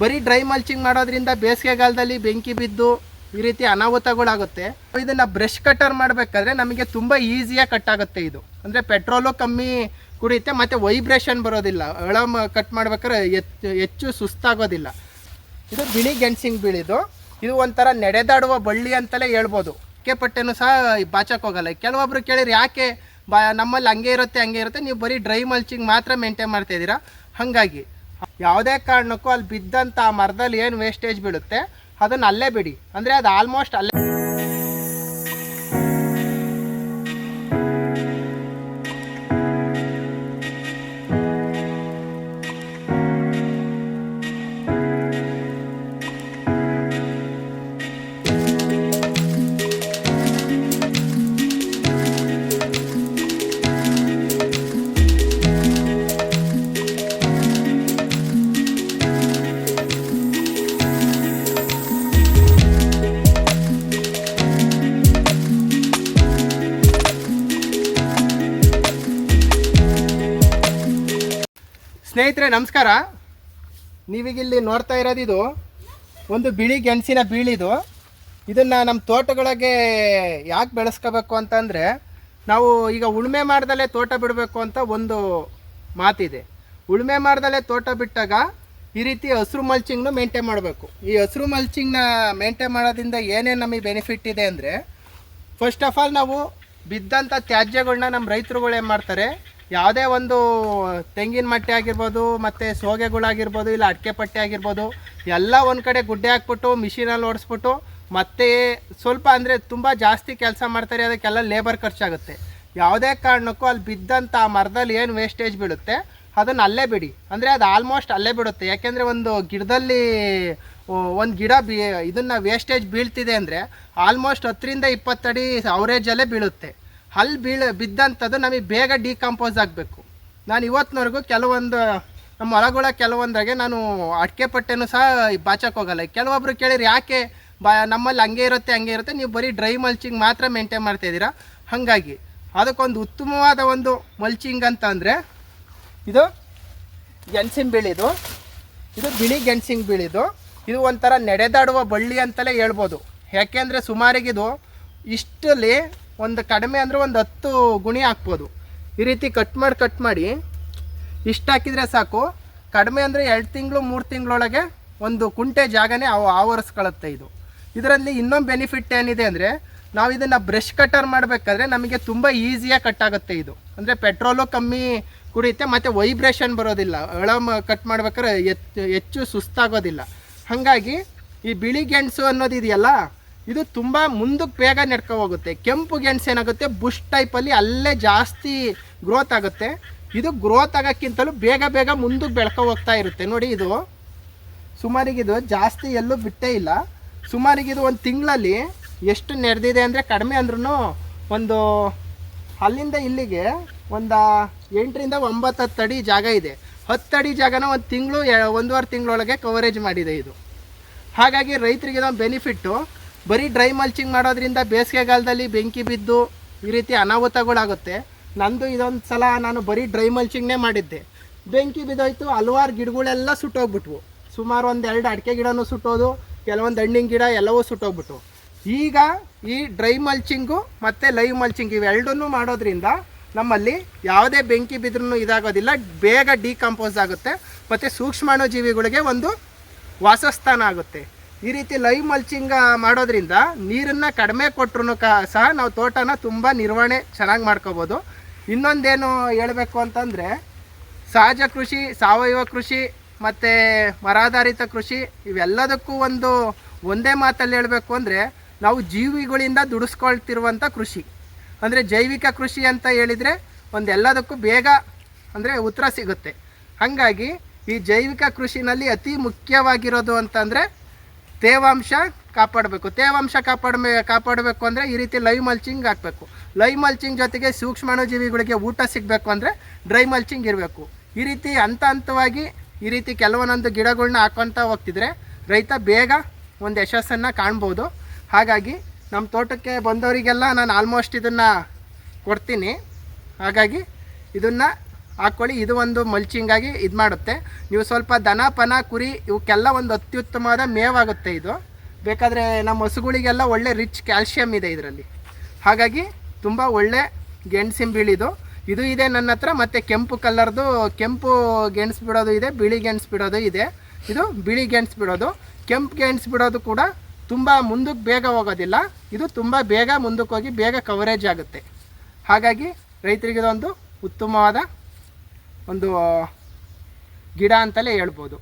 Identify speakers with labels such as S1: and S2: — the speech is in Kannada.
S1: ಬರೀ ಡ್ರೈ ಮಲ್ಚಿಂಗ್ ಮಾಡೋದ್ರಿಂದ ಬೇಸಿಗೆಗಾಲದಲ್ಲಿ ಬೆಂಕಿ ಬಿದ್ದು ಈ ರೀತಿ ಅನಾಹುತಗಳಾಗುತ್ತೆ. ಇದನ್ನು ಬ್ರಷ್ ಕಟ್ಟರ್ ಮಾಡಬೇಕಾದ್ರೆ ನಮಗೆ ತುಂಬ ಈಸಿಯಾಗಿ ಕಟ್ ಆಗುತ್ತೆ ಇದು. ಅಂದರೆ ಪೆಟ್ರೋಲು ಕಮ್ಮಿ ಕುಡಿಯುತ್ತೆ, ಮತ್ತು ವೈಬ್ರೇಷನ್ ಬರೋದಿಲ್ಲ. ಒಳ ಕಟ್ ಮಾಡ್ಬೇಕಾದ್ರೆ ಹೆಚ್ಚು ಸುಸ್ತಾಗೋದಿಲ್ಲ. ಇದು ಬಿಳಿ ಗೆಣಸಿನ ಬೀಳಿದು ಇದು. ಒಂಥರ ನಡೆದಾಡುವ ಬಳ್ಳಿ ಅಂತಲೇ ಹೇಳ್ಬೋದು. ಅಕ್ಕೆ ಸಹ ಬಾಚಕ್ಕೆ ಹೋಗಲ್ಲ. ಕೆಲವೊಬ್ರು ಕೇಳಿರಿ ಯಾಕೆ ಬಾ, ನಮ್ಮಲ್ಲಿ ಹಂಗೆ ಇರುತ್ತೆ ಹಂಗೆ ಇರುತ್ತೆ, ನೀವು ಬರೀ ಡ್ರೈ ಮಲ್ಚಿಂಗ್ ಮಾತ್ರ ಮೇಂಟೈನ್ ಮಾಡ್ತಾ ಇದ್ದೀರಾ? ಹಾಗಾಗಿ. ಯಾವುದೇ ಕಾರಣಕ್ಕೂ ಅಲ್ಲಿ ಬಿದ್ದಂಥ ಮರದಲ್ಲಿ ಏನು ವೇಸ್ಟೇಜ್ ಬೀಳುತ್ತೆ, ಅದನ್ನು ಅಲ್ಲೇ ಬಿಡಿ. ಅಂದರೆ ಅದು ಆಲ್ಮೋಸ್ಟ್ ಅಲ್ಲೇ ಸ್ನೇಹಿತರೆ, ನಮಸ್ಕಾರ. ನೀವೀಗ ಇಲ್ಲಿ ನೋಡ್ತಾ ಇರೋದು ಇದು ಒಂದು ಬಿಳಿ ಗೆಣಸಿನ ಬೀಳಿದು ಇದನ್ನು ನಮ್ಮ ತೋಟಗಳಿಗೆ ಯಾಕೆ ಬೆಳೆಸ್ಕೋಬೇಕು ಅಂತಂದರೆ, ನಾವು ಈಗ ಉಳುಮೆ ಮಾಡ್ದಲೇ ತೋಟ ಬಿಡಬೇಕು ಅಂತ ಒಂದು ಮಾತಿದೆ. ಉಳುಮೆ ಮಾಡ್ದಲೇ ತೋಟ ಬಿಟ್ಟಾಗ ಈ ರೀತಿ ಹಸಿರು ಮಲ್ಚಿಂಗ್ನು ಮೇಂಟೈನ್ ಮಾಡಬೇಕು. ಈ ಹಸಿರು ಮಲ್ಚಿಂಗ್ನ ಮೇಂಟೈನ್ ಮಾಡೋದ್ರಿಂದ ಏನೇನು ನಮಗೆ ಬೆನಿಫಿಟ್ ಇದೆ ಅಂದರೆ ಫಸ್ಟ್ ಆಫ್ ಆಲ್ ನಾವು ಬಿದ್ದಂಥ ತ್ಯಾಜ್ಯಗಳನ್ನ ನಮ್ಮ ರೈತರುಗಳು ಏನು ಮಾಡ್ತಾರೆ ಯಾವುದೇ ಒಂದು ತೆಂಗಿನ ಮಟ್ಟೆ ಆಗಿರ್ಬೋದು, ಮತ್ತು ಸೋಗೆಗಳಾಗಿರ್ಬೋದು, ಇಲ್ಲ ಅಡಿಕೆ ಪಟ್ಟೆ ಆಗಿರ್ಬೋದು, ಎಲ್ಲ ಒಂದು ಕಡೆ ಗುಡ್ಡೆ ಹಾಕ್ಬಿಟ್ಟು ಮಿಷಿನಲ್ಲಿ ಓಡಿಸ್ಬಿಟ್ಟು, ಮತ್ತೆ ಸ್ವಲ್ಪ ಅಂದರೆ ತುಂಬ ಜಾಸ್ತಿ ಕೆಲಸ ಮಾಡ್ತಾರೆ, ಅದಕ್ಕೆಲ್ಲ ಲೇಬರ್ ಖರ್ಚಾಗುತ್ತೆ. ಯಾವುದೇ ಕಾರಣಕ್ಕೂ ಅಲ್ಲಿ ಬಿದ್ದಂಥ ಮರದಲ್ಲಿ ಏನು ವೇಸ್ಟೇಜ್ ಬೀಳುತ್ತೆ, ಅದನ್ನು ಅಲ್ಲೇ ಬಿಡಿ. ಅಂದರೆ ಅದು ಆಲ್ಮೋಸ್ಟ್ ಅಲ್ಲೇ ಬಿಡುತ್ತೆ. ಯಾಕೆಂದರೆ ಒಂದು ಗಿಡದಲ್ಲಿ ಒಂದು ಗಿಡ ಬಿ, ಇದನ್ನು ವೇಸ್ಟೇಜ್ ಬೀಳ್ತಿದೆ ಅಂದರೆ ಆಲ್ಮೋಸ್ಟ್ ಹತ್ತರಿಂದ ಇಪ್ಪತ್ತಡಿ ಅವರೇಜಲ್ಲೇ ಬೀಳುತ್ತೆ. ಅಲ್ಲಿ ಬೀಳ ಬಿದ್ದಂಥದ್ದು ನಮಗೆ ಬೇಗ ಡಿಕಂಪೋಸ್ ಆಗಬೇಕು. ನಾನು ಇವತ್ತಿನವರೆಗೂ ಕೆಲವೊಂದು, ನಮ್ಮ ಹೊಲಗಳ ಕೆಲವೊಂದ್ರಾಗೆ ನಾನು ಅಡಿಕೆ ಪಟ್ಟೆನೂ ಸಹ ಬಾಚಕ್ಕೆ ಹೋಗಲ್ಲ. ಕೆಲವೊಬ್ರು ಕೇಳಿರಿ ಯಾಕೆ ಬಾ, ನಮ್ಮಲ್ಲಿ ಹಂಗೆ ಇರುತ್ತೆ ಹಂಗೆ ಇರುತ್ತೆ. ನೀವು ಬರೀ ಡ್ರೈ ಮಲ್ಚಿಂಗ್ ಮಾತ್ರ ಮೇಂಟೈನ್ ಮಾಡ್ತಾ ಇದ್ದೀರಾ? ಹಾಗಾಗಿ, ಅದಕ್ಕೊಂದು ಉತ್ತಮವಾದ ಒಂದು ಮಲ್ಚಿಂಗ್ ಅಂತ ಅಂದರೆ, ಇದು ಗೆಣಸಿನ ಬೀಳಿದು ಇದು. ಬಿಳಿ ಗೆಣಸಿನ ಬೀಳಿದು ಇದು. ಒಂಥರ ನಡೆದಾಡುವ ಬಳ್ಳಿ ಅಂತಲೇ ಹೇಳ್ಬೋದು. ಯಾಕೆಂದರೆ ಸುಮಾರಿಗಿದು ಇಷ್ಟಲ್ಲಿ ಒಂದು ಕಡಿಮೆ ಅಂದರೆ ಒಂದು ಹತ್ತು ಗುಣಿ ಹಾಕ್ಬೋದು. ಈ ರೀತಿ ಕಟ್ ಮಾಡಿ ಕಟ್ ಮಾಡಿ ಇಷ್ಟು ಹಾಕಿದರೆ ಸಾಕು. ಕಡಿಮೆ ಅಂದರೆ ಎರಡು ತಿಂಗಳು, ಮೂರು ತಿಂಗಳೊಳಗೆ ಒಂದು ಕುಂಟೆ ಜಾಗನೇ ಅವು ಆವರಿಸ್ಕೊಳ್ಳುತ್ತೆ ಇದು. ಇದರಲ್ಲಿ ಇನ್ನೊಂದು ಬೆನಿಫಿಟ್ ಏನಿದೆ ಅಂದರೆ ನಾವು ಇದನ್ನು ಬ್ರಷ್ ಕಟ್ಟರ್ ಮಾಡಬೇಕಾದ್ರೆ ನಮಗೆ ತುಂಬ ಈಸಿಯಾಗಿ ಕಟ್ ಆಗುತ್ತೆ ಇದು. ಅಂದರೆ ಪೆಟ್ರೋಲು ಕಮ್ಮಿ ಕುಡಿಯುತ್ತೆ, ಮತ್ತು ವೈಬ್ರೇಷನ್ ಬರೋದಿಲ್ಲ. ಒಳ ಕಟ್ ಮಾಡ್ಬೇಕಾದ್ರೆ ಹೆಚ್ಚು ಹೆಚ್ಚು ಸುಸ್ತಾಗೋದಿಲ್ಲ. ಹಾಗಾಗಿ ಈ ಬಿಳಿ ಗೆಣಸು ಅನ್ನೋದು ಇದೆಯಲ್ಲ ಇದು ತುಂಬ ಮುಂದಕ್ಕೆ ಬೇಗ ನಡ್ಕೊ ಹೋಗುತ್ತೆ. ಕೆಂಪು ಗೆಣಸು ಏನಾಗುತ್ತೆ? ಬುಷ್ ಟೈಪಲ್ಲಿ ಅಲ್ಲೇ ಜಾಸ್ತಿ ಗ್ರೋತ್ ಆಗುತ್ತೆ. ಇದು ಗ್ರೋತ್ ಆಗೋಕ್ಕಿಂತಲೂ ಬೇಗ ಬೇಗ ಮುಂದಕ್ಕೆ ಬೆಳ್ಕೊ ಹೋಗ್ತಾ ಇರುತ್ತೆ. ನೋಡಿ ಇದು. ಸುಮಾರಿಗಿದು ಜಾಸ್ತಿ ಎಲ್ಲೂ ಬಿಟ್ಟೇ ಇಲ್ಲ. ಸುಮಾರಿಗಿದು ಒಂದು ತಿಂಗಳಲ್ಲಿ ಎಷ್ಟು ನೆರೆದಿದೆ ಅಂದರೆ ಕಡಿಮೆ ಅಂದ್ರೂ ಒಂದು ಅಲ್ಲಿಂದ ಇಲ್ಲಿಗೆ ಒಂದು ಎಂಟರಿಂದ ಒಂಬತ್ತು ಹತ್ತು ಅಡಿ ಜಾಗ ಇದೆ. ಹತ್ತು ಅಡಿ ಜಾಗನ ಒಂದು ತಿಂಗಳು ಒಂದೂವರೆ ತಿಂಗಳೊಳಗೆ ಕವರೇಜ್ ಮಾಡಿದೆ ಇದು. ಹಾಗಾಗಿ ರೈತರಿಗೆ ಇದೊಂದು ಬೆನಿಫಿಟ್ಟು ಬರೀ ಡ್ರೈ ಮಲ್ಚಿಂಗ್ ಮಾಡೋದ್ರಿಂದ ಬೇಸಿಗೆಗಾಲದಲ್ಲಿ ಬೆಂಕಿ ಬಿದ್ದು ಈ ರೀತಿ ಅನಾಹುತಗಳಾಗುತ್ತೆ. ನಂದು ಇದೊಂದು ಸಲ ನಾನು ಬರೀ ಡ್ರೈ ಮಲ್ಚಿಂಗ್ನೇ ಮಾಡಿದ್ದೆ. ಬೆಂಕಿ ಬಿದ್ದೋಯ್ತು, ಹಲವಾರು ಗಿಡಗಳೆಲ್ಲ ಸುಟ್ಟೋಗ್ಬಿಟ್ವು. ಸುಮಾರು ಒಂದು ಎರಡು ಅಡಿಕೆ ಗಿಡನೂ ಸುಟ್ಟೋದು, ಕೆಲವೊಂದು ಹಣ್ಣಿನ ಗಿಡ ಎಲ್ಲವೂ ಸುಟ್ಟೋಗ್ಬಿಟ್ವು. ಈಗ ಈ ಡ್ರೈ ಮಲ್ಚಿಂಗು ಮತ್ತು ಲೈವ್ ಮಲ್ಚಿಂಗ್ ಇವೆರಡನ್ನೂ ಮಾಡೋದ್ರಿಂದ ನಮ್ಮಲ್ಲಿ ಯಾವುದೇ ಬೆಂಕಿ ಬಿದ್ರೂ ಇದಾಗೋದಿಲ್ಲ, ಬೇಗ ಡಿಕಂಪೋಸ್ ಆಗುತ್ತೆ, ಮತ್ತು ಸೂಕ್ಷ್ಮಾಣು ಜೀವಿಗಳಿಗೆ ಒಂದು ವಾಸಸ್ಥಾನ ಆಗುತ್ತೆ. ಈ ರೀತಿ ಲೈವ್ ಮಲ್ಚಿಂಗ್ ಮಾಡೋದ್ರಿಂದ ನೀರನ್ನು ಕಡಿಮೆ ಕೊಟ್ಟರು ಸಹ ನಾವು ತೋಟನ ತುಂಬ ನಿರ್ವಹಣೆ ಚೆನ್ನಾಗಿ ಮಾಡ್ಕೋಬೋದು. ಇನ್ನೊಂದೇನು ಹೇಳಬೇಕು ಅಂತಂದರೆ, ಸಹಜ ಕೃಷಿ, ಸಾವಯವ ಕೃಷಿ, ಮತ್ತು ಮರಾಧಾರಿತ ಕೃಷಿ, ಇವೆಲ್ಲದಕ್ಕೂ ಒಂದು, ಒಂದೇ ಮಾತಲ್ಲಿ ಹೇಳಬೇಕು ಅಂದರೆ, ನಾವು ಜೀವಿಗಳಿಂದ ದುಡಿಸ್ಕೊಳ್ತಿರುವಂಥ ಕೃಷಿ. ಅಂದರೆ ಜೈವಿಕ ಕೃಷಿ ಅಂತ ಹೇಳಿದರೆ, ಒಂದೆಲ್ಲದಕ್ಕೂ ಬೇಗ ಅಂದರೆ ಉತ್ತರ ಸಿಗುತ್ತೆ. ಹಾಗಾಗಿ ಈ ಜೈವಿಕ ಕೃಷಿನಲ್ಲಿ ಅತಿ ಮುಖ್ಯವಾಗಿರೋದು ಅಂತಂದರೆ ತೇವಾಂಶ ಕಾಪಾಡಬೇಕು. ತೇವಾಂಶ ಕಾಪಾಡಬೇ ಕಾಪಾಡಬೇಕು ಅಂದರೆ ಈ ರೀತಿ ಲೈವ್ ಮಲ್ಚಿಂಗ್ ಹಾಕಬೇಕು. ಲೈವ್ ಮಲ್ಚಿಂಗ್ ಜೊತೆಗೆ ಸೂಕ್ಷ್ಮಾಣುಜೀವಿಗಳಿಗೆ ಊಟ ಸಿಗಬೇಕು ಅಂದರೆ ಡ್ರೈ ಮಲ್ಚಿಂಗ್ ಇರಬೇಕು. ಈ ರೀತಿ ಹಂತ ಹಂತವಾಗಿ ಈ ರೀತಿ ಕೆಲವೊಂದೊಂದು ಗಿಡಗಳನ್ನ ಹಾಕೊತ ಹೋಗ್ತಿದ್ರೆ ರೈತ ಬೇಗ ಒಂದು ಯಶಸ್ಸನ್ನು ಕಾಣ್ಬೋದು. ಹಾಗಾಗಿ ನಮ್ಮ ತೋಟಕ್ಕೆ ಬಂದವರಿಗೆಲ್ಲ ನಾನು ಆಲ್ಮೋಸ್ಟ್ ಇದನ್ನು ಕೊಡ್ತೀನಿ. ಹಾಗಾಗಿ ಇದನ್ನು ಹಾಕ್ಕೊಳ್ಳಿ. ಇದು ಒಂದು ಮಲ್ಚಿಂಗಾಗಿ ಇದು ಮಾಡುತ್ತೆ. ನೀವು ಸ್ವಲ್ಪ ದನ, ಪನ, ಕುರಿ ಇವಕ್ಕೆಲ್ಲ ಒಂದು ಅತ್ಯುತ್ತಮವಾದ ಮೇವಾಗುತ್ತೆ ಇದು. ಬೇಕಾದರೆ ನಮ್ಮ ಹಸುಗಳಿಗೆಲ್ಲ ಒಳ್ಳೆ ರಿಚ್ ಕ್ಯಾಲ್ಶಿಯಂ ಇದೆ ಇದರಲ್ಲಿ. ಹಾಗಾಗಿ ತುಂಬ ಒಳ್ಳೆ ಗೆಣಸಿನ ಬೀಳಿದು ಇದು. ಇದೆ ನನ್ನ ಹತ್ರ, ಮತ್ತು ಕೆಂಪು ಕಲರ್ದು ಕೆಂಪು ಗೆಣಸು ಬಿಡೋದು ಇದೆ, ಬಿಳಿ ಗೆಣಸು ಬಿಡೋದು ಇದೆ. ಇದು ಬಿಳಿ ಗೆಣಸು ಬಿಡೋದು. ಕೆಂಪು ಗೆಣಸು ಬಿಡೋದು ಕೂಡ ತುಂಬ ಮುಂದಕ್ಕೆ ಬೇಗ ಹೋಗೋದಿಲ್ಲ. ಇದು ತುಂಬ ಬೇಗ ಮುಂದಕ್ಕೆ ಹೋಗಿ ಬೇಗ ಕವರೇಜ್ ಆಗುತ್ತೆ. ಹಾಗಾಗಿ ರೈತರಿಗೆ ಇದೊಂದು ಉತ್ತಮವಾದ ಒಂದು ಗಿಡ ಅಂತಲೇ ಹೇಳ್ಬೋದು.